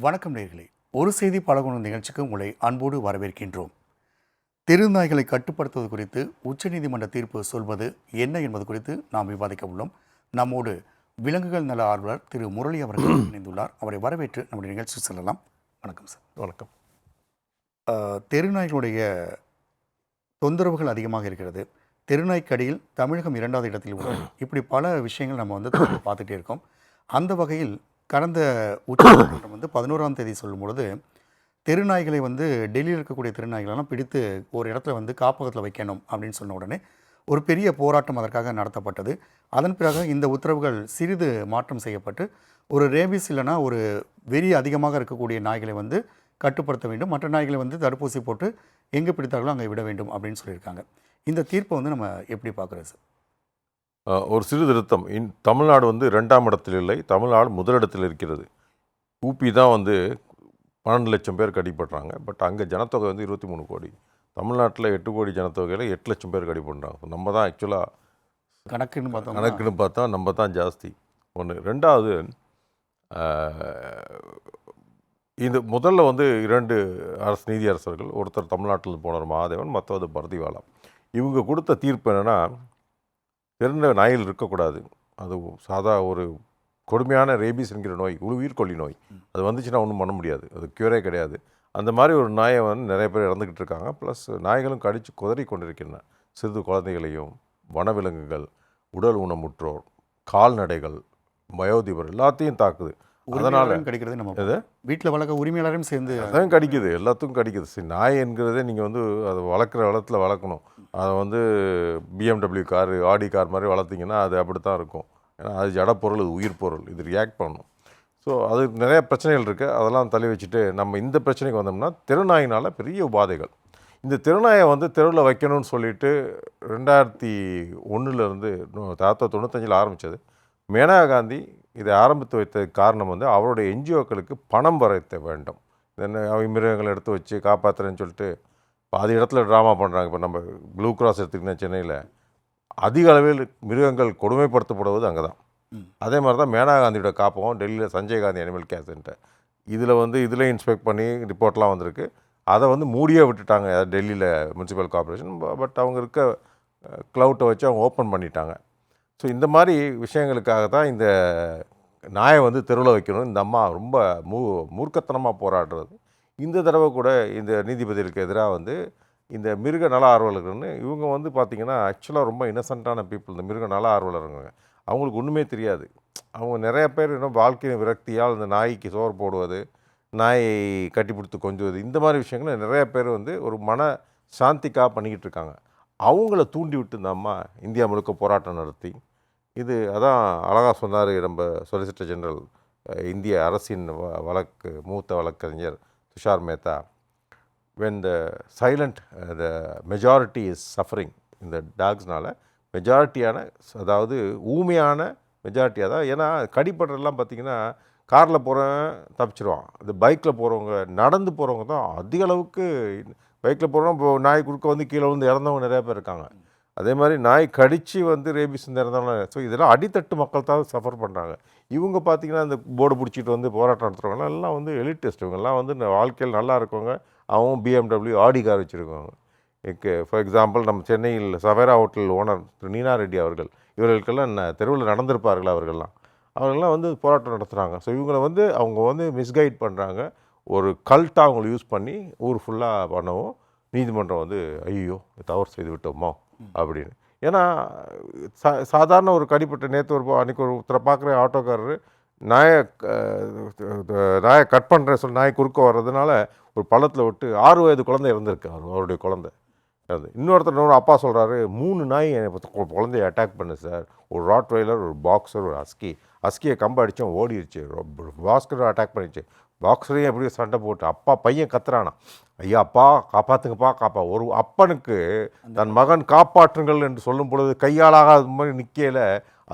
வணக்கம் நேர்களே ஒரு செய்தி பழகுணம் நிகழ்ச்சிக்கு உங்களை அன்போடு வரவேற்கின்றோம். தெருநாய்களை கட்டுப்படுத்துவது குறித்து உச்சநீதிமன்ற தீர்ப்பு சொல்வது என்ன என்பது குறித்து நாம் விவாதிக்க உள்ளோம். நம்மோடு விலங்குகள் நல ஆர்வலர் திரு முரளி அவர்கள் இணைந்துள்ளார். அவரை வரவேற்று நம்முடைய நிகழ்ச்சி செல்லலாம். வணக்கம் சார். வணக்கம். தெருநாய்களுடைய தொந்தரவுகள் அதிகமாக இருக்கிறது. தெருநாய்க்கடியில் தமிழகம் இரண்டாவது இடத்தில் உள்ளது. இப்படி பல விஷயங்கள் நம்ம வந்து பார்த்துட்டே இருக்கோம். அந்த வகையில் கடந்த உச்சநீதிமன்றம் வந்து பதினோராம் தேதி சொல்லும் பொழுது தெருநாய்களை வந்து டெல்லியில் இருக்கக்கூடிய தெருநாய்களெல்லாம் பிடித்து ஒரு இடத்துல வந்து காப்பகத்தில் வைக்கணும் அப்படின்னு சொன்ன உடனே ஒரு பெரிய போராட்டம் அதற்காக நடத்தப்பட்டது. அதன் பிறகு இந்த உத்தரவுகள் சிறிது மாற்றம் செய்யப்பட்டு ஒரு ரேபிஸ் இல்லைன்னா ஒரு வெறி அதிகமாக இருக்கக்கூடிய நாய்களை வந்து கட்டுப்படுத்த வேண்டும். மற்ற நாய்களை வந்து தடுப்பூசி போட்டு எங்கே பிடித்தார்களோ அங்கே விட வேண்டும் அப்படின்னு சொல்லியிருக்காங்க. இந்த தீர்ப்பை வந்து நம்ம எப்படி பார்க்குறது சார்? ஒரு சிறு திருத்தம் இன் தமிழ்நாடு வந்து ரெண்டாம் இடத்தில் இல்லை. தமிழ்நாடு முதலிடத்தில் இருக்கிறது. ஊபி தான் வந்து பன்னெண்டு லட்சம் பேர் கடிப்படுறாங்க பட் அங்கே ஜனத்தொகை வந்து இருபத்தி மூணு கோடி. தமிழ்நாட்டில் எட்டு கோடி ஜனத்தொகையில் எட்டு லட்சம் பேர் கடிப்படுறாங்க நம்ம தான் ஆக்சுவலாக கணக்குன்னு பார்த்தோம் கணக்குன்னு பார்த்தா நம்ம தான் ஜாஸ்தி. ஒன்று ரெண்டாவது இது முதல்ல வந்து இரண்டு அரசு நீதி அரசர்கள் ஒருத்தர் தமிழ்நாட்டில் போனவர் மகாதேவன் மற்றவது பரதிவாலா இவங்க கொடுத்த தீர்ப்பு என்னென்னா தெரிந்த நாயில் இருக்கக்கூடாது. அது சாதா ஒரு கொடுமையான ரேபிஸ் என்கிற நோய் உயிர்கொல்லி நோய். அது வந்துச்சுன்னா ஒன்றும் பண்ண முடியாது. அது க்யூரே கிடையாது. அந்த மாதிரி ஒரு நாயை வந்து நிறைய பேர் இறந்துக்கிட்டு இருக்காங்க. ப்ளஸ் நாய்களும் கடித்து குதறி கொண்டிருக்கின்றன. சிறிது குழந்தைகளையும் வனவிலங்குகள் உடல் ஊனமுற்றோர் கால்நடைகள் வயோதிபர் எல்லாத்தையும் தாக்குது. அதனால கிடைக்கிறது நம்ம எது? வீட்டில் வளர்க்க உரிமையாளரும் சேர்ந்து அதான் கடிக்குது. எல்லாத்துக்கும் கடிக்குது. சரி நாய் என்கிறதே நீங்கள் வந்து அதை வளர்க்குற வளத்தில் வளர்க்கணும். அதை வந்து பிஎம்டபிள்யூ கார் ஆடி கார் மாதிரி வளர்த்தீங்கன்னா அது அப்படி தான் இருக்கும். ஏன்னா அது ஜடப்பொருள் இது உயிர் பொருள். இது ரியாக்ட் பண்ணும். ஸோ அது நிறைய பிரச்சனைகள் இருக்குது அதெல்லாம் தள்ளி வச்சுட்டு நம்ம இந்த பிரச்சனைக்கு வந்தோம்னா தெருநாயினால் பெரிய உபாதைகள். இந்த தெருநாயை வந்து தெருவில் வைக்கணும்னு சொல்லிட்டு ரெண்டாயிரத்தி ஒன்றுலேருந்து ஆயிரத்தி தொண்ணூத்தஞ்சில் ஆரம்பித்தது மேனகா காந்தி இதை ஆரம்பித்து வைத்த காரணம் வந்து அவருடைய என்ஜிஓக்களுக்கு பணம் வரைத்த வேண்டும். என்ன மிருகங்களை எடுத்து வச்சு காப்பாற்றுறேன்னு சொல்லிட்டு பாதி இடத்துல ட்ராமா பண்ணுறாங்க இப்போ நம்ம ப்ளூ கிராஸ் எடுத்துக்கிட்டேன் சென்னையில். அதிக அளவில் மிருகங்கள் கொடுமைப்படுத்தப்படுவது அங்கே தான். அதே மாதிரி தான் மேனகா காந்தியோட காப்பகம் டெல்லியில் Sanjay Gandhi animal care centre இதில் வந்து இதில் இன்ஸ்பெக்ட் பண்ணி ரிப்போர்ட்லாம் வந்திருக்கு. அதை வந்து மூடியே விட்டுட்டாங்க. டெல்லியில் முனிசிபல் கார்ப்பரேஷன் பட் அவங்க இருக்க க்ளவுட்டை வச்சு அவங்க ஓப்பன் பண்ணிட்டாங்க. ஸோ இந்த மாதிரி விஷயங்களுக்காக தான் இந்த நாயை வந்து தெருவில் வைக்கணும். இந்த அம்மா ரொம்ப மூ மூர்க்கத்தனமாக போராடுறது. இந்த தடவை கூட இந்த நீதிபதிகளுக்கு எதிராக வந்து இந்த மிருக நல ஆர்வலர்கள்னு இவங்க வந்து பார்த்திங்கன்னா ஆக்சுவலாக ரொம்ப இன்னசென்ட்டான பீப்புள் இந்த மிருக நல ஆர்வலருங்க. அவங்களுக்கு ஒன்றுமே தெரியாது. அவங்க நிறைய பேர் இன்னும் வாழ்க்கை விரக்தியால் இந்த நாய்க்கு சோறு போடுவது நாயை கட்டிப்பிடித்து கொஞ்சுவது இந்த மாதிரி விஷயங்களை நிறைய பேர் வந்து ஒரு மன சாந்திக்காக பண்ணிக்கிட்டு இருக்காங்க. அவங்கள தூண்டி விட்டு இந்த அம்மா இந்தியா முழுக்க போராட்டம் நடத்தி இது அதான் அழகாக சொன்னார் நம்ம சொலிசிட்டர் ஜெனரல் இந்திய அரசின் வ- வழக்கு மூத்த வழக்கறிஞர் Tushar Mehta. When the silent the majority is suffering இந்த டாக்ஸ்னால் மெஜாரிட்டியான அதாவது ஊமையான மெஜாரிட்டி அதான் ஏன்னா கடிப்படுறதெல்லாம் பார்த்தீங்கன்னா காரில் போகிறவன் தப்பிச்சிருவான். இந்த பைக்கில் போகிறவங்க நடந்து போகிறவங்க தான் அதிக அளவுக்கு பைக்கில் போகிறோம் இப்போ நாய் குறுக்க வந்து கீழே வந்து இறந்தவங்க நிறையா பேர் இருக்காங்க. அதே மாதிரி நாய் கடித்து வந்து ரேபிஸ் வந்து இறந்தவங்க ஸோ இதெல்லாம் அடித்தட்டு மக்கள் தான் சஃபர் பண்ணுறாங்க இவங்க பார்த்தீங்கன்னா இந்த போர்டு பிடிச்சிட்டு வந்து போராட்டம் நடத்துகிறவங்க எல்லாம் வந்து எலிட்டஸ்ட் இவங்கெல்லாம் வந்து வாழ்க்கையில் நல்லா இருக்கவங்க. அவங்க பிஎம்டபிள்யூ ஆடி கார் வச்சுருக்கவங்க. ஃபார் எக்ஸாம்பிள் நம்ம சென்னையில் சவேரா ஹோட்டல் ஓனர் திரு நீனா ரெட்டி அவர்கள் இவர்களுக்கெல்லாம் தெருவில் நடந்திருப்பார்கள் அவர்கள்லாம். அவர்கள்லாம் வந்து போராட்டம் நடத்துகிறாங்க ஸோ இவங்களை வந்து அவங்க வந்து மிஸ்கைட் பண்ணுறாங்க ஒரு கல்ட்டாக அவங்களை யூஸ் பண்ணி ஊர் ஃபுல்லாக பண்ணவும் நீதிமன்றம் வந்து ஐயோ தவறு செய்து விட்டோமோ? அப்படின்னு. ஏன்னா சா சாதாரண ஒரு கடிப்பட்ட நேற்று ஒரு அன்றைக்கி ஒரு ஒருத்தரை பார்க்குற ஆட்டோக்காரர் நாயை நாயை கட் பண்ணுறேன் சொல்லி நாயை குறுக்க வர்றதுனால ஒரு பள்ளத்தில் விட்டு ஆறு வயது குழந்தை இறந்துருக்கு அவர் அவருடைய குழந்தை. அது இன்னொருத்தர் இன்னொரு அப்பா சொல்கிறாரு மூணு நாய் என்னை குழந்தைய அட்டாக் பண்ணு சார் ஒரு ராட் வைலர் ஒரு பாக்ஸர் ஒரு அஸ்கி அஸ்கியை கம்பு அடித்தோம் ஓடிடுச்சு பாஸ்கர் அட்டாக் பண்ணிடுச்சு பாக்ஸரையும் எப்படியோ சண்டை போட்டு அப்பா பையன் கத்துறானா? ஐயா அப்பா காப்பாற்றுங்கப்பா காப்பா. ஒரு அப்பனுக்கு தன் மகன் காப்பாற்றுங்கள் என்று சொல்லும் பொழுது கையாளாகாத மாதிரி நிற்கையில்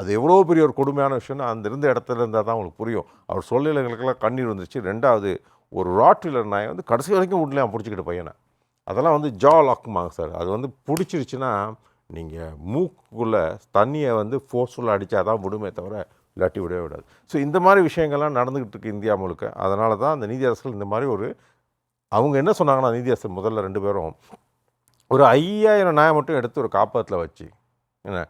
அது எவ்வளோ பெரிய ஒரு கொடுமையான விஷயம்னு அந்த இருந்த இடத்துல இருந்தால் தான் உங்களுக்கு புரியும். அவர் சொல்லையில் எங்களுக்கெல்லாம் கண்ணீர் வந்துருச்சு. ரெண்டாவது ஒரு ராட்வீலர் நாயை வந்து கடைசி வரைக்கும் விடலையாம் பிடிச்சிக்கிட்ட பையனை. அதெல்லாம் வந்து ஜா லாக்குமாங்க சார் அது வந்து பிடிச்சிருச்சுன்னா நீங்கள் மூக்குக்குள்ளே தண்ணியை வந்து ஃபோர்ஸ்ஃபுல்லாக அடித்தா தான் விடுமே தவிர இல்லாட்டி விடவே விடாது. ஸோ இந்த மாதிரி விஷயங்கள்லாம் நடந்துக்கிட்டு இருக்கு இந்தியா முழுக்க. அதனால தான் அந்த நீதியரசர்கள் இந்த மாதிரி ஒரு அவங்க என்ன சொன்னாங்கன்னா நீதியரசர் முதல்ல ரெண்டு பேரும் ஒரு ஐயாயிரம் நாயை மட்டும் எடுத்து ஒரு காப்பகத்தில் வச்சு என்ன?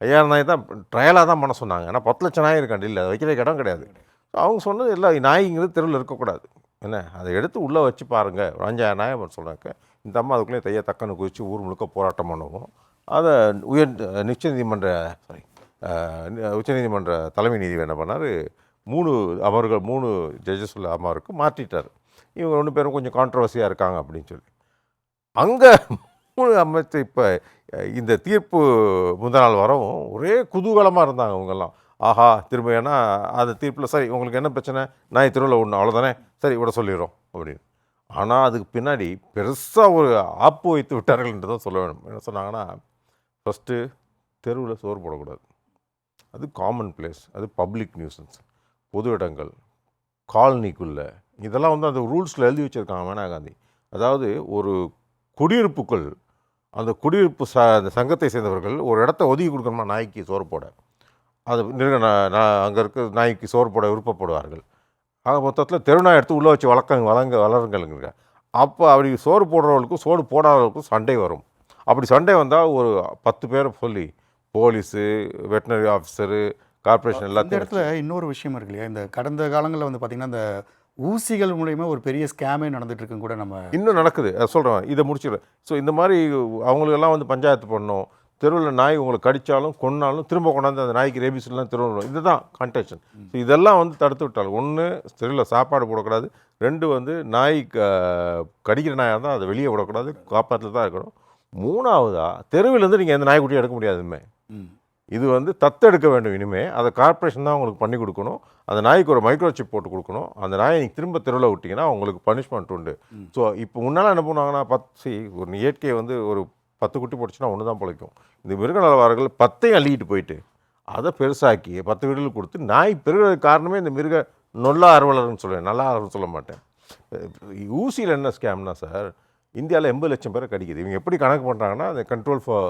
ஐயாயிரம் நாய் தான் ட்ரையலாக தான் பண்ண சொன்னாங்க. ஏன்னா பத்து லட்சம் நாய் இருக்காண்டு இல்லை வைக்கிற இடம் கிடையாது. ஸோ அவங்க சொன்னது இல்லை நாய்ங்கிறது தெருவில் இருக்கக்கூடாது. என்ன? அதை எடுத்து உள்ளே வச்சு பாருங்கள் ஒரு அஞ்சாயிரம் நாயை சொல்கிறாங்க இந்த அம்மா அதுக்குள்ளேயே தைய தக்கன்னு குதித்து ஊர் முழுக்க போராட்டம் பண்ணுவோம். அதை உயர் உச்ச நீதிமன்ற சாரி உச்சநீதிமன்ற தலைமை நீதிபதி என்ன பண்ணார்? மூணு அமர்கள் மூணு ஜட்ஜஸ் உள்ள அமருக்கு மாற்றிட்டார் இவங்க ரெண்டு பேரும் கொஞ்சம் கான்ட்ரவர்சியாக இருக்காங்க அப்படின்னு சொல்லி. அங்கே மூணு அமைச்சர் இப்போ இந்த தீர்ப்பு முந்த நாள் வரவும் ஒரே குதூகலமாக இருந்தாங்க அவங்கெல்லாம் ஆஹா திரும்ப ஏன்னா அந்த தீர்ப்பில் சரி உங்களுக்கு என்ன பிரச்சனை? நான் திருவிழா ஒன்று அவ்வளோதானே சரி விட சொல்லிடுறோம் அப்படின்னு. ஆனால் அதுக்கு பின்னாடி பெருசாக ஒரு ஆப்பு வைத்து விட்டார்கள் என்று தான் சொல்ல வேணும். என்ன சொன்னாங்கன்னா ஃபஸ்ட்டு தெருவில் சோறு போடக்கூடாது. அது காமன் பிளேஸ் அது பப்ளிக் நியூசன்ஸ் பொது இடங்கள் காலனிக்குள்ளே இதெல்லாம் வந்து அந்த ரூல்ஸில் எழுதி வச்சுருக்காங்க மேனா காந்தி. அதாவது ஒரு குடியிருப்புக்குள் அந்த குடியிருப்பு ச அந்த சங்கத்தை சேர்ந்தவர்கள் ஒரு இடத்த ஒதுக்கி கொடுக்கணுமா நாய்க்கு சோறு போட. அது அங்கே இருக்க நாய்க்கு சோறு போட விருப்பப்படுவார்கள். ஆக மொத்தத்தில் தெருநாய் எடுத்து உள்ளே வச்சு வளர்க்க வளங்க வளருங்களுங்க அப்போ அப்படி சோறு போடுறவங்களுக்கும் சோறு போடாதவர்களுக்கும் சண்டை வரும். அப்படி சண்டை வந்தால் ஒரு பத்து பேரை சொல்லி போலீஸு வெட்டினரி ஆஃபீஸரு கார்ப்பரேஷன் இந்த எல்லாத்தையும் இடத்துல இன்னொரு விஷயம் இருக்கு இல்லையா? இந்த கடந்த காலங்களில் வந்து பார்த்தீங்கன்னா இந்த ஊசிகள் மூலயமா ஒரு பெரிய ஸ்கேமே நடந்துட்டு இருக்குன்னு கூட நம்ம இன்னும் நடக்குது. அதை சொல்கிறேன் இதை முடிச்சிடுறேன் ஸோ இந்த மாதிரி அவங்களுக்கெல்லாம் வந்து பஞ்சாயத்து பண்ணணும். தெருவில் நாய் உங்களை கடித்தாலும் கொன்னாலும் திரும்ப கொண்டாந்து அந்த நாய்க்கு ரேபிஸ்லாம் திரும்ப இதுதான் கண்டென்ஷன் ஸோ இதெல்லாம் வந்து தடுத்து விட்டால் ஒன்று தெருவில் சாப்பாடு போடக்கூடாது. ரெண்டு வந்து நாய் க- கடிக்கிற நாயாக இருந்தால் அதை வெளியே விடக்கூடாது. காப்பாற்றில் தான் இருக்கணும். மூணாவதா தெருவிலேருந்து நீங்கள் எந்த நாய்க்குட்டியும் எடுக்க முடியாதுமே. இது வந்து தத்தெடுக்க வேண்டும் இனிமே. அதை கார்ப்பரேஷன் தான் உங்களுக்கு பண்ணி கொடுக்கணும். அந்த நாய்க்கு ஒரு மைக்ரோ சிப் போட்டு கொடுக்கணும். அந்த நாயை நீங்கள் திரும்ப தெருவில் விட்டிங்கன்னா உங்களுக்கு பனிஷ்மெண்ட் உண்டு. ஸோ இப்போ முன்னால் என்ன பண்ணுவாங்கன்னா பத்து ஒரு இயற்கை வந்து ஒரு பத்து குட்டி போட்டுச்சுன்னா ஒன்று தான் பிழைக்கும். இந்த மிருக நலவாரர்கள் பத்தையும் அள்ளிக்கிட்டு போயிட்டு அதை பெருசாக்கி பத்து வீடுகளுக்கு கொடுத்து நாய் பெருகிறதுக்கு காரணமே இந்த மிருக நொல்லா அறுவலர்னு சொல்லுவேன். நல்லா அறுவலர் சொல்ல மாட்டேன். ஊசியில் என்ன ஸ்கேம்னா சார் இந்தியாவில் எண்பது லட்சம் பேரை கடிக்குது. இவங்க எப்படி கணக்கு பண்ணுறாங்கன்னா அந்த கண்ட்ரோல் ஃபார்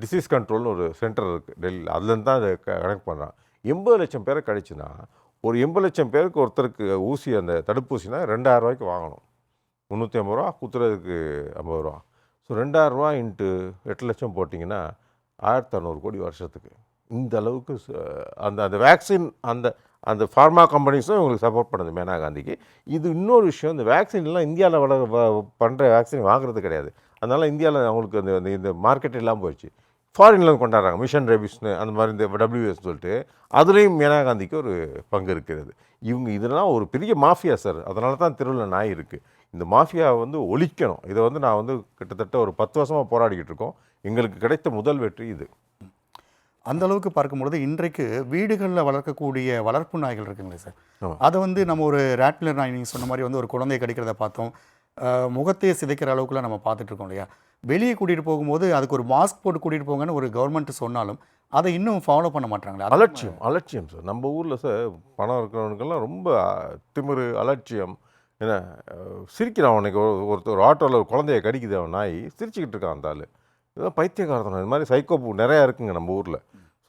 டிசீஸ் கண்ட்ரோல்னு ஒரு சென்டர் இருக்குது டெல்லியில் அதுலேருந்து தான் அதை க- கணக்கு பண்ணுறான் எண்பது லட்சம் பேரை கிடச்சின்னா ஒரு எண்பது லட்சம் பேருக்கு ஒருத்தருக்கு ஊசி அந்த தடுப்பூசினா ரெண்டாயிரம் ரூபாய்க்கு வாங்கணும். முந்நூற்றி ஐம்பது ரூபா குத்துறதுக்கு ஐம்பது ரூபா. ஸோ ரெண்டாயிரரூவா இன்ட்டு எட்டு லட்சம் போட்டிங்கன்னா ஆயிரத்தி அறநூறு கோடி வருஷத்துக்கு. இந்த அளவுக்கு அந்த அந்த வேக்சின் அந்த அந்த ஃபார்மா கம்பெனிஸும் இவங்களுக்கு சப்போர்ட் பண்ணுது மேனா காந்திக்கு. இது இன்னொரு விஷயம் இந்த வேக்சின்லாம் இந்தியாவில் வள பண்ணுற வேக்சின் வாங்குறது கிடையாது. அதனால் இந்தியாவில் அவங்களுக்கு அந்த இந்த மார்க்கெட் இல்லாமல் போயிடுச்சு. ஃபாரினில் கொண்டாடுறாங்க. மிஷன் ரேபிஸ்னு அந்த மாதிரி இந்த டபிள்யூஎஸ் சொல்லிட்டு அதுலேயும் மேனா காந்திக்கு ஒரு பங்கு இருக்கிறது. இவங்க இதெல்லாம் ஒரு பெரிய மாஃபியா சார். அதனால தான் திருவிழா நாய் இருக்குது இந்த மாஃபியாவை வந்து ஒழிக்கணும். இதை வந்து நான் வந்து கிட்டத்தட்ட ஒரு பத்து வருஷமாக போராடிக்கிட்டு இருக்கோம். எங்களுக்கு கிடைத்த முதல் வெற்றி இது. அந்த அளவுக்கு பார்க்கும்பொழுது இன்றைக்கு வீடுகளில் வளர்க்கக்கூடிய வளர்ப்பு நாய்கள் இருக்குங்களே சார். அதை வந்து நம்ம ஒரு ரேட்லர் நாய் நீங்கள் சொன்ன மாதிரி வந்து ஒரு குழந்தையை கடிக்கிறத பார்த்தோம். முகத்தையே சிதைக்கிற அளவுக்குலாம் நம்ம பார்த்துட்டு இருக்கோம் இல்லையா? வெளியே கூட்டிகிட்டு போகும்போது அதுக்கு ஒரு மாஸ்க் போட்டு கூட்டிகிட்டு போங்கன்னு ஒரு கவர்மெண்ட் சொன்னாலும் அதை இன்னும் ஃபாலோ பண்ண மாட்டாங்களே அலட்சியம் அலட்சியம் சார். நம்ம ஊரில் சார் பணம் இருக்கிறவனுக்கெல்லாம் ரொம்ப திமிரு அலட்சியம். என்ன சிரிக்கிறான் அவனுக்கு ஒரு ஒருத்தர் ஒரு ஆட்டோவில் ஒரு குழந்தைய கடிக்குது அவன் நாய். சிரிச்சுக்கிட்டு இருக்கான் அந்த ஆள். இதெல்லாம் பைத்தியக்காரத்தனம். இது மாதிரி சைக்கோ நிறையா இருக்குங்க நம்ம ஊரில்.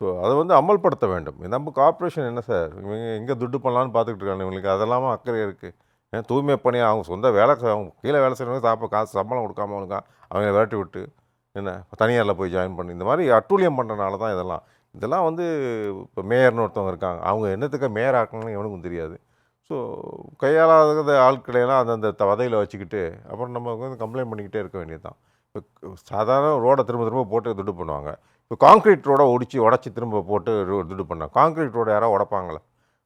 ஸோ அதை வந்து அமல்படுத்த வேண்டும். நம்ம கார்ப்பரேஷன் என்ன சார்? இவங்க எங்கே துட்டு பண்ணலான்னு பார்த்துக்கிட்டு இருக்காங்க இவங்களுக்கு. அதெல்லாமா அக்கறை இருக்குது ஏன் தூய்மை பணி அவங்க சொந்த வேலை அவங்க கீழே வேலை செய்கிறவங்க சாப்ப காசு சம்பளம் கொடுக்காம அவனுக்கு அவங்கள விரட்டி விட்டு என்ன தனியாரில் போய் ஜாயின் பண்ணி இந்த மாதிரி அட்டூழியம் பண்ணுறனால தான் இதெல்லாம். இதெல்லாம் வந்து இப்போ மேயர்னு ஒருத்தவங்க இருக்காங்க. அவங்க என்னத்துக்கு மேயர் ஆக்கணும்னு எவனுக்கும் தெரியாது. ஸோ கையாளாத ஆட்களையெல்லாம் அந்தந்த த- வச்சுக்கிட்டு அப்புறம் நம்ம வந்து கம்ப்ளைண்ட் பண்ணிக்கிட்டே இருக்க வேண்டியது தான் இப்போ சாதாரண ரோடை திரும்ப திரும்ப போட்டு துடு பண்ணுவாங்க. இப்போ காங்க்ரீட் ரோடை ஒடிச்சு உடச்சி திரும்ப போட்டு ரோ- பண்ணாங்க காங்க்ரீட் ரோடு யாராவது உடப்பாங்களே.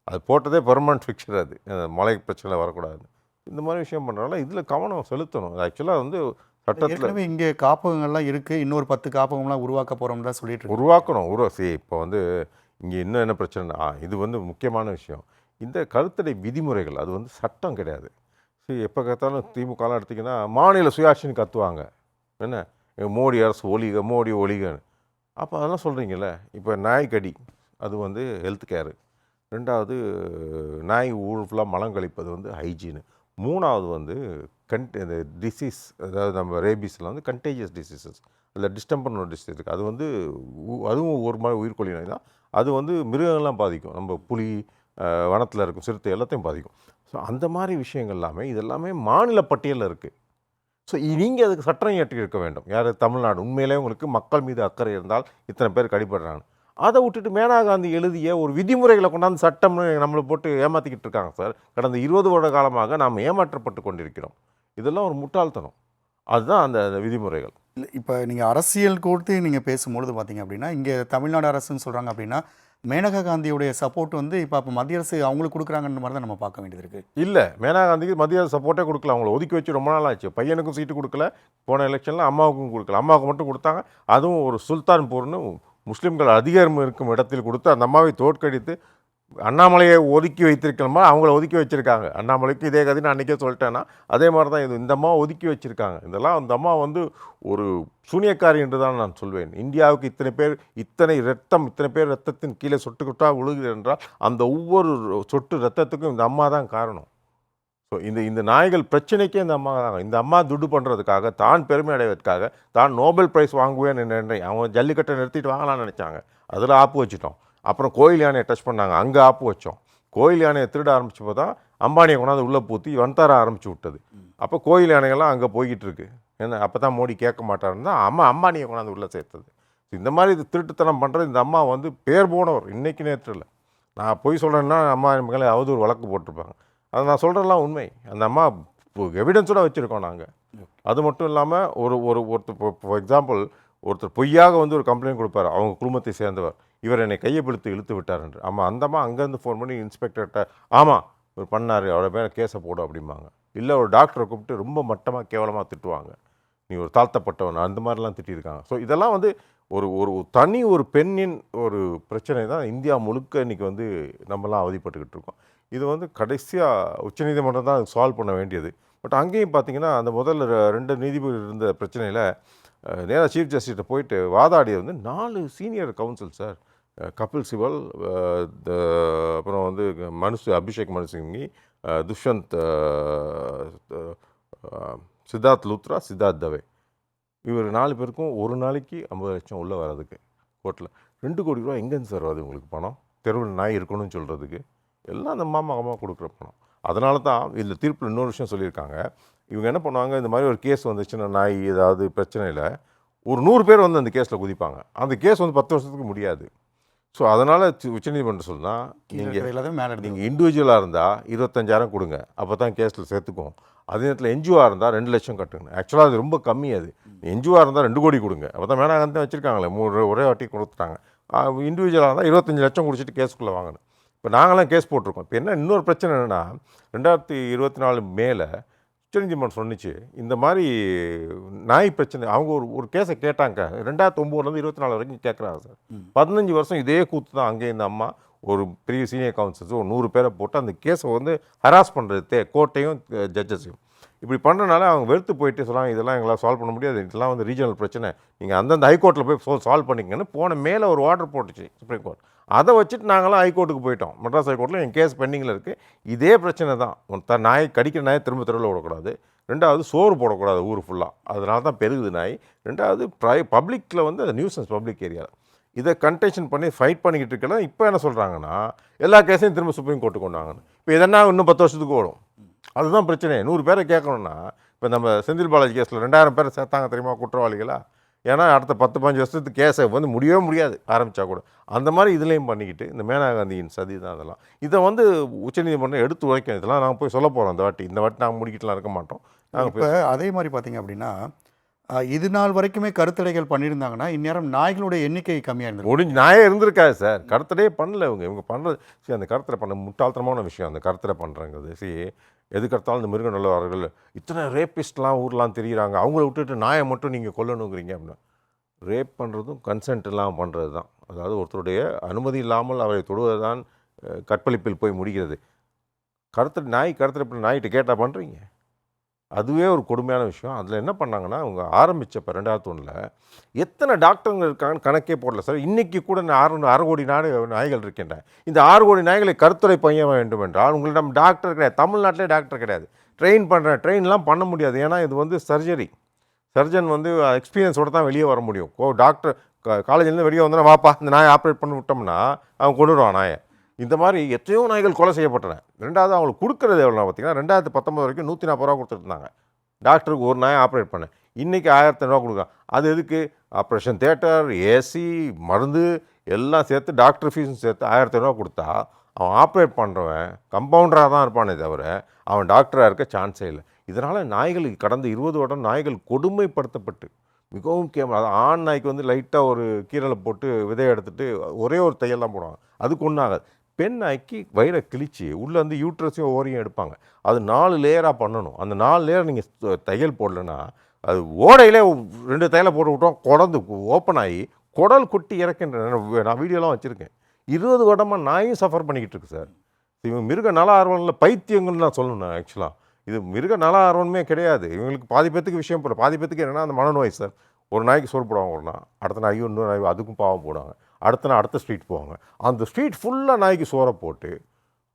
அது போட்டதே பெர்மனன்ட் ஃபிக்சர் அது. மழை பிரச்சனை வரக்கூடாது இந்த மாதிரி விஷயம் பண்ணுறனால இதில் கவனம் செலுத்தணும். ஆக்சுவலாக வந்து சட்டத்தில் இங்கே காப்பகங்கள்லாம் இருக்குது இன்னொரு பத்து காப்பகம்லாம் உருவாக்க போகிறோம் தான் சொல்லிட்டு உருவாக்கணும். உருவா சரி இப்போ வந்து இங்கே இன்னும் என்ன பிரச்சனைனா ஆ, இது வந்து முக்கியமான விஷயம். இந்த கருத்தடை விதிமுறைகள் அது வந்து சட்டம் கிடையாது. சரி எப்போ கத்தாலும் திமுகலாம் எடுத்திங்கன்னா மாநில சுயாட்சின்னு கத்துவாங்க. என்ன? மோடி அரசு ஒழிக மோடி ஒழிகன்னு அப்போ அதெல்லாம் சொல்கிறீங்கல்ல இப்போ நாய் கடி அது வந்து ஹெல்த் கேரு ரெண்டாவது நாய் ஊர் ஃபுல்லாக மலம் கழிப்பது வந்து ஹைஜீனு மூணாவது வந்து கண்ட் இந்த டிசீஸ் அதாவது நம்ம ரேபிஸில் வந்து கண்டேஜியஸ் டிசீசஸ் அதில் டிஸ்டம்பர்னு ஒரு டிசீஸ் இருக்குது அது வந்து அதுவும் ஒரு மாதிரி உயிர்கொல்லி நோய் தான். அது வந்து மிருகங்கள்லாம் பாதிக்கும். நம்ம புலி வனத்தில் இருக்கும் சிறுத்தை எல்லாத்தையும் பாதிக்கும். ஸோ அந்த மாதிரி விஷயங்கள் எல்லாமே இதெல்லாமே மாநில பட்டியலில் இருக்குது ஸோ நீங்கள் அதுக்கு சட்டம் இயற்றி இருக்க வேண்டும். யார்? தமிழ்நாடு. உண்மையிலே உங்களுக்கு மக்கள் மீது அக்கறை இருந்தால் இத்தனை பேர் கடிபடுறாங்க அதை விட்டுட்டு மேனா காந்தி எழுதிய ஒரு விதிமுறைகளை கொண்டாந்து சட்டம்னு நம்மளை போட்டு ஏமாற்றிக்கிட்டு இருக்காங்க சார். கடந்த இருபது வருட காலமாக நாம் ஏமாற்றப்பட்டு கொண்டிருக்கிறோம். இதெல்லாம் ஒரு முட்டாள்தனம். அதுதான் அந்த விதிமுறைகள். இல்லை இப்போ நீங்கள் அரசியல் கொடுத்து நீங்கள் பேசும்பொழுது பார்த்தீங்க அப்படின்னா இங்கே தமிழ்நாடு அரசுன்னு சொல்கிறாங்க அப்படின்னா மேனகா காந்தியுடைய சப்போர்ட் வந்து இப்போ அப்போ மத்திய அரசு அவங்களுக்கு கொடுக்குறாங்கன்ற மாதிரி தான் நம்ம பார்க்க வேண்டியது இருக்குது இல்லை மேனா காந்திக்கு மத்திய அரசு சப்போர்ட்டே கொடுக்கல. அவங்கள ஒதுக்கி வச்சு ரொம்ப நாள் ஆச்சு. பையனுக்கும் சீட்டு கொடுக்கல. போன எலெக்ஷனில் அம்மாவுக்கும் கொடுக்கல. அம்மாவுக்கு மட்டும் கொடுத்தாங்க. அதுவும் ஒரு சுல்தான்பூர்னு முஸ்லீம்கள் அதிகாரம் இருக்கும் இடத்தில் கொடுத்து அந்த அம்மாவை தோற்கடித்து அண்ணாமலையை ஒதுக்கி வைத்திருக்கணுமா? அவங்கள ஒதுக்கி வச்சுருக்காங்க. அண்ணாமலைக்கு இதே கதை நான் அன்றைக்கே சொல்லிட்டேன்னா அதே மாதிரி தான் இது. இந்த அம்மா ஒதுக்கி வச்சுருக்காங்க. இதெல்லாம் அந்த அம்மா வந்து ஒரு சூனியக்காரி என்று தான் நான் சொல்வேன். இந்தியாவுக்கு இத்தனை பேர் இத்தனை ரத்தம் இத்தனை பேர் ரத்தத்தின் கீழே சொட்டுக்கிட்டா விழுகுது என்றால் அந்த ஒவ்வொரு சொட்டு ரத்தத்துக்கும் இந்த அம்மா தான் காரணம். ஸோ இந்த இந்த நாய்கள் பிரச்சனைக்கே இந்த அம்மா தான். இந்த அம்மா துட்டு பண்ணுறதுக்காக தான் பெருமை அடைவதற்காக தான் நோபல் பிரைஸ் வாங்குவேன்னு நினைறேன் அவங்க ஜல்லிக்கட்டை நிறுத்திட்டு வாங்கலாம்னு நினச்சாங்க. அதில் ஆப்பு வச்சுட்டோம். அப்புறம் கோயில் யானையை டச் பண்ணாங்க. அங்கே ஆப்பு வச்சோம். கோயில் யானையை திருட ஆரம்பிச்சப்போ தான் அம்பானியை கொண்டாந்து உள்ளே பூத்தி வந்தார ஆரம்பிச்சு விட்டது. அப்போ கோயில் யானைகள்லாம் அங்கே போய்கிட்டு இருக்கு. என்ன அப்போ தான் மோடி கேட்க மாட்டாருன்னு தான் அம்மா அம்பானியை கொண்டாந்து உள்ளே சேர்த்தது. இந்த மாதிரி இது திருட்டுத்தனம் பண்ணுறது இந்த அம்மா வந்து பேர் போனவர். இன்னைக்கு நேற்று இல்லை. நான் போய் சொல்கிறேன்னா அம்மா மேலே அவதூறு வழக்கு போட்டிருப்பாங்க. அது நான் சொல்கிறதெல்லாம் உண்மை. அந்த அம்மா எவிடன்ஸோட வச்சுருக்கோம் நாங்கள் அது மட்டும் இல்லாமல் ஒரு ஒரு ஒருத்தர் ஃபார் எக்ஸாம்பிள் ஒருத்தர் பொய்யாக வந்து ஒரு கம்ப்ளைண்ட் கொடுப்பாரு. அவங்க குடும்பத்தை சேர்ந்தவர். இவர் என்னை கையை பிடித்து இழுத்து விட்டார் என்று. ஆமாம் அந்தம்மா அங்கேருந்து ஃபோன் பண்ணி இன்ஸ்பெக்டர்கிட்ட ஆமாம் இவர் பண்ணார். அவரை மேலே கேஸை போடும் அப்படிம்பாங்க. இல்லை ஒரு டாக்டரை கூப்பிட்டு ரொம்ப மட்டமாக கேவலமாக திட்டுவாங்க. நீ ஒரு தாழ்த்தப்பட்டவன். அந்த மாதிரிலாம் திட்டியிருக்காங்க. ஸோ இதெல்லாம் வந்து ஒரு ஒரு தனி ஒரு பெண்ணின் ஒரு பிரச்சனை தான். இந்தியா முழுக்க இன்றைக்கி வந்து நம்மலாம் அவதிப்பட்டுக்கிட்டு இருக்கோம். இது வந்து கடைசியாக உச்சநீதிமன்றம் தான் சால்வ் பண்ண வேண்டியது. பட் அங்கேயும் பார்த்தீங்கன்னா அந்த முதல்ல ரெண்டு நீதிபதி இருந்த பிரச்சனையில் நேராக சீஃப் ஜஸ்டிஸ்கிட்ட போயிட்டு வாதாடியது வந்து நாலு senior counsel sir Kapil Sibal த- அப்புறம் வந்து மனுஷ் அபிஷேக் மனுசிங்கி துஷ்யந்த் சித்தார்த் லுத்ரா சித்தார்த் தவே. இவர் நாலு பேருக்கும் ஒரு நாளைக்கு ஐம்பது லட்சம் உள்ளே வர்றதுக்கு கோர்ட்டில் ரெண்டு கோடி ரூபா எங்கேருந்து சார் வருது உங்களுக்கு பணம்? தெருவில் நாய் இருக்கணும்னு சொல்கிறதுக்கு எல்லாம் அந்த மாமா அம்மா கொடுக்குற பணம். அதனால தான் இதில் தீர்ப்பில் இன்னொரு விஷயம் சொல்லியிருக்காங்க. இவங்க என்ன பண்ணுவாங்க? இந்த மாதிரி ஒரு கேஸ் வந்துச்சுன்னா நாய் ஏதாவது பிரச்சனையில் ஒரு நூறு பேர் வந்து அந்த கேஸில் குதிப்பாங்க. அந்த கேஸ் வந்து பத்து வருஷத்துக்கு முடியாது. ஸோ அதனால் உச்சநீதிமன்றம் சொன்னால் நீங்கள் மேலே நீங்கள் இண்டிவிஜுவலாக இருந்தால் இருபத்தஞ்சாயிரம் கொடுங்க. அப்போ தான் கேஸில் சேர்த்துக்கும் அதே நேரத்தில் என்ஜிஓவாக இருந்தால் ரெண்டு லட்சம் கட்டுங்க ஆக்சுவலாக அது ரொம்ப கம்மி அது. என்ஜிஓவாக இருந்தால் ரெண்டு கோடி கொடுங்க. அப்போ தான் தான் வச்சுருக்காங்களே. மூணு ஒரே வாட்டி கொடுத்துட்டாங்க. இண்டிவிஜுவலாக இருந்தால் இருபத்தஞ்சி லட்சம் குடிச்சிட்டு கேஸுக்குள்ளே வாங்கணும். இப்போ நாங்களாம் கேஸ் போட்டிருக்கோம். இப்போ என்ன இன்னொரு பிரச்சனை என்னென்னா ரெண்டாயிரத்தி இருபத்தி நாலு மேலே உச்சநீதிமன்றம் சொன்னிச்சு இந்த மாதிரி நாய் பிரச்சனை அவங்க ஒரு ஒரு கேஸை கேட்டாங்க. ரெண்டாயிரத்தி ஒம்போதுலேருந்து இருபத்தி நாலு வரைக்கும் கேட்குறாங்க சார். பதினஞ்சு வருஷம் இதே கூத்து தான். அங்கே இந்த அம்மா ஒரு பெரிய சீனியர் கவுன்சில்ஸ் ஒரு நூறு பேரை போட்டு அந்த கேஸை வந்து ஹராஸ் பண்ணுறது கோர்ட்டையும் ஜட்ஜஸையும் இப்படி பண்ணுறனால அவங்க வெறுத்து போயிட்டு சொல்லாங்க இதெல்லாம் எங்களால் சால்வ் பண்ண முடியாது. இதெல்லாம் வந்து ரீஜனல் பிரச்சனை. நீங்கள் அந்தந்த ஹைகோர்ட்டில் போய் சோ சால்வ் பண்ணிக்கங்கன்னு போன மேலே ஒரு ஆர்டர் போட்டுச்சு சுப்ரீம் கோர்ட் அதை வச்சுட்டு நாங்களாம் ஹைகோர்ட்டுக்கு போயிட்டோம். மெட்ராஸ் ஹைகோர்ட்டில் என் கேஸ் பெண்டிங்கில் இருக்குது இதே பிரச்சனை தான். ஒன் த நாய் கடிக்கிற நாயை திரும்ப தெருவில் விடக்கூடாது. ரெண்டாவது சோறு போடக்கூடாது ஊர் ஃபுல்லாக அதனால தான் பெருகுது நாய். ரெண்டாவது ப்ரை பப்ளிக்கில் வந்து அது நியூசன்ஸ் பப்ளிக் ஏரியாவில் இதை கன்டென்ஷன் பண்ணி ஃபைட் பண்ணிக்கிட்டு இருக்கலாம் இப்போ என்ன சொல்கிறாங்கன்னா எல்லா கேஸையும் திரும்ப சுப்ரீம் கோர்ட்டுக்கு கொண்டாங்கன்னு இப்போ இதெல்லாம் இன்னும் பத்து வருஷத்துக்கு ஓடும். அதுதான் பிரச்சனை. நூறு பேரை கேட்கணும்னா இப்போ நம்ம செந்தில் பாலாஜி கேஸில் ரெண்டாயிரம் பேரை சேர்த்தாங்க தெரியுமா குற்றவாளிகளா? ஏன்னா அடுத்த பத்து பதினஞ்சு வருஷத்துக்கு கேஸை வந்து முடியவே முடியாது ஆரம்பித்தா கூட. அந்த மாதிரி இதுலேயும் பண்ணிக்கிட்டு இந்த மேனா காந்தியின் சதி தான் அதெல்லாம். இதை வந்து உச்சநீதிமன்றம் எடுத்து உழைக்கும் இதெல்லாம் நாங்கள் போய் சொல்ல போகிறோம் இந்த வாட்டி. இந்த வாட்டி நாங்கள் முடிக்கிட்டுலாம் இருக்க மாட்டோம். நாங்கள் இப்போ அதே மாதிரி பார்த்தீங்க அப்படின்னா இது நாள் வரைக்குமே கருத்தடைகள் பண்ணியிருந்தாங்கன்னா இந்நேரம் நாய்களுடைய எண்ணிக்கை கம்மியாக இருந்தது முடிஞ்சு நாயே இருந்திருக்காது சார். கருத்தடையே பண்ணல இவங்க. இவங்க பண்ணுறது சரி அந்த கருத்தரை பண்ண முட்டாள்தனமான விஷயம். அந்த கருத்தரை பண்ணுறங்கிறது சரி எதுக்கடுத்தாலும் இந்த மிருக நல்லவர்கள் இத்தனை ரேப்பிஸ்ட்லாம் ஊர்லாம் தெரியுறாங்க. அவங்கள விட்டுட்டு நாயை மட்டும் நீங்கள் கொல்லணுங்கிறீங்க அப்படின்னா ரேப் பண்ணுறதும் கன்சென்ட் இல்லாமல் பண்ணுறது தான் அதாவது ஒருத்தருடைய அனுமதி இல்லாமல் அவரை தொடுவது தான் கற்பழிப்பில் போய் முடிகிறது. கருத்து நாய் கருத்தரை நாய்கிட்ட கேட்டால் பண்ணுறீங்க அதுவே ஒரு கொடுமையான விஷயம். அதில் என்ன பண்ணாங்கன்னா அவங்க ஆரம்பித்தப்போ ரெண்டாயிரத்தி ஒன்றில் எத்தனை டாக்டருங்க இருக்காங்கன்னு கணக்கே போடல சார். இன்றைக்கி கூட நான் ஆறு ஆறு கோடி நாடு நாய்கள் இருக்கின்றேன் இந்த ஆறு கோடி நாய்களை கருத்துரை பையன் வேண்டும் என்றால் உங்களிடம் டாக்டர் கிடையாது. தமிழ்நாட்டிலே டாக்டர் கிடையாது. ட்ரெயின் பண்ணுறேன் ட்ரெயின்லாம் பண்ண முடியாது. ஏன்னா இது வந்து சர்ஜரி. சர்ஜன் வந்து எக்ஸ்பீரியன்ஸோட தான் வெளியே வர முடியும். கோ டாக்டர் காலேஜ்லேருந்து வெளியே வந்தோன்னா வாப்பா இந்த நாயை ஆப்ரேட் பண்ணி விட்டோம்னா அவன் கொண்டுடுவான் நாயை. இந்த மாதிரி எத்தனையோ நாய்கள் கொலை செய்யப்பட்டன. ரெண்டாவது அவங்களுக்கு கொடுக்குறது எவ்வளோ பார்த்தீங்கன்னா ரெண்டாயிரத்து பத்தொம்பது வரைக்கும் நூற்றி நாற்பது ரூபா கொடுத்துருந்தாங்க. டாக்டருக்கு ஒரு நாயை ஆப்ரேட் பண்ணேன் இன்றைக்கி ஆயிரத்தி ரூபா கொடுக்குறான் அது எதுக்கு? ஆப்ரேஷன் தேட்டர் ஏசி மருந்து எல்லாம் சேர்த்து டாக்டர் ஃபீஸும் சேர்த்து ஆயிரத்தி ரூபா கொடுத்தா அவன் ஆப்ரேட் பண்ணுறவன் கம்பவுண்டராக தான் இருப்பானே தவிர அவன் டாக்டராக இருக்க சான்ஸே இல்லை. இதனால் நாய்களுக்கு கடந்த இருபது வருடம் நாய்கள் கொடுமைப்படுத்தப்பட்டு மிகவும் கேமரா அது ஆண் நாய்க்கு வந்து லைட்டாக ஒரு கீரலை போட்டு விதையை எடுத்துகிட்டு ஒரே ஒரு தையல் தான் போடுவாங்க. அதுக்கு ஒன்றும் ஆகாது. பெண் ஆக்கி வயிறை கிழிச்சு உள்ளே வந்து யூட்ரஸையும் ஓரியும் எடுப்பாங்க. அது நாலு லேயராக பண்ணணும். அந்த நாலு லேயர் நீங்கள் தையல் போடலைன்னா அது ஓடையிலே ரெண்டு தையலை போட்டு விட்டோம் குடந்து ஓப்பன் ஆகி குடல் கொட்டி இறக்கின்ற நான் வீடியோலாம் வச்சுருக்கேன். இருபது வருடமாக நாயும் சஃபர் பண்ணிக்கிட்டு இருக்கு சார் இவங்க மிருக நல ஆர்வனில் பைத்தியங்கள்னு நான் சொல்லணும் நான் ஆக்சுவலாக இது மிருக நல ஆர்வமே கிடையாது. இவங்களுக்கு பாதி பேத்துக்கு விஷயம் போகிற பாதி பேத்துக்கு என்னன்னா அந்த மனநோய் சார் ஒரு நாய்க்கு சோறு போடுவாங்க ஒரு நாள். அடுத்த நாய்க்கு இன்னொரு நாய் அதுக்கும் பாவம் போடுவாங்க. அடுத்த நாள் அடுத்த ஸ்ட்ரீட் போவாங்க. அந்த ஸ்ட்ரீட் ஃபுல்லாக நாய்க்கு சோறை போட்டு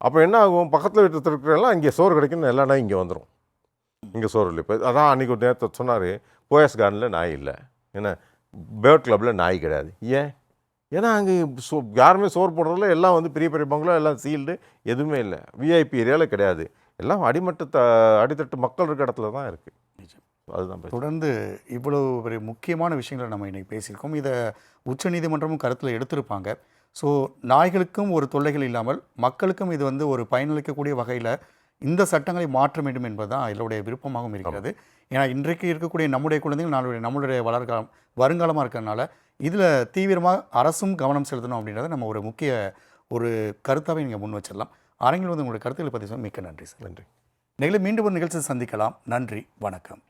அப்போ என்ன ஆகும்? பக்கத்தில் வீட்டில் இருக்கிறெல்லாம் இங்கே சோறு கிடைக்குன்னு எல்லா நாய் இங்கே வந்துடும் இங்கே சோறு இல்லை. இப்போ அதான் அன்றைக்கி ஒரு நேரத்தை சொன்னார் போயஸ் கார்டனில் நாய் இல்லை. என்ன? பேர்ட் கிளப்பில் நாய் கிடையாது. ஏன்? ஏன்னா அங்கே சோ யாருமே சோறு போடுறதில்ல எல்லாம் வந்து பெரிய பெரிய பங்களா எல்லாம் சீல்டு எதுவுமே இல்லை. விஐபி ஏரியாவில் கிடையாது. எல்லாம் அடிமட்ட த அடித்தட்டு மக்கள் இருக்கிற இடத்துல தான் இருக்குது அதுதான். தொடர்ந்து இவ்வளவு ஒரு முக்கியமான விஷயங்களை நம்ம இன்னைக்கு பேசியிருக்கோம். இதை உச்சநீதிமன்றமும் கருத்தில் எடுத்திருப்பாங்க. ஸோ நாய்களுக்கும் ஒரு தொல்லைகள் இல்லாமல் மக்களுக்கும் இது வந்து ஒரு பயனளிக்கக்கூடிய வகையில் இந்த சட்டங்களை மாற்ற வேண்டும் என்பது தான் இதனுடைய விருப்பமாகவும் இருக்கிறது. ஏன்னா இன்றைக்கு இருக்கக்கூடிய நம்முடைய குழந்தைகள் நாளுடைய நம்மளுடைய வளர்காலம் வருங்காலமாக இருக்கிறதுனால இதில் தீவிரமாக அரசும் கவனம் செலுத்தணும் அப்படின்றத நம்ம ஒரு முக்கிய ஒரு கருத்தாகவே நீங்கள் முன் வச்சிடலாம். அரங்கில் வந்து உங்களுடைய கருத்துக்களை பற்றி மிக்க நன்றி சார். நன்றி. நிகழ்ச்சி மீண்டும் ஒரு நிகழ்ச்சி சந்திக்கலாம். நன்றி வணக்கம்.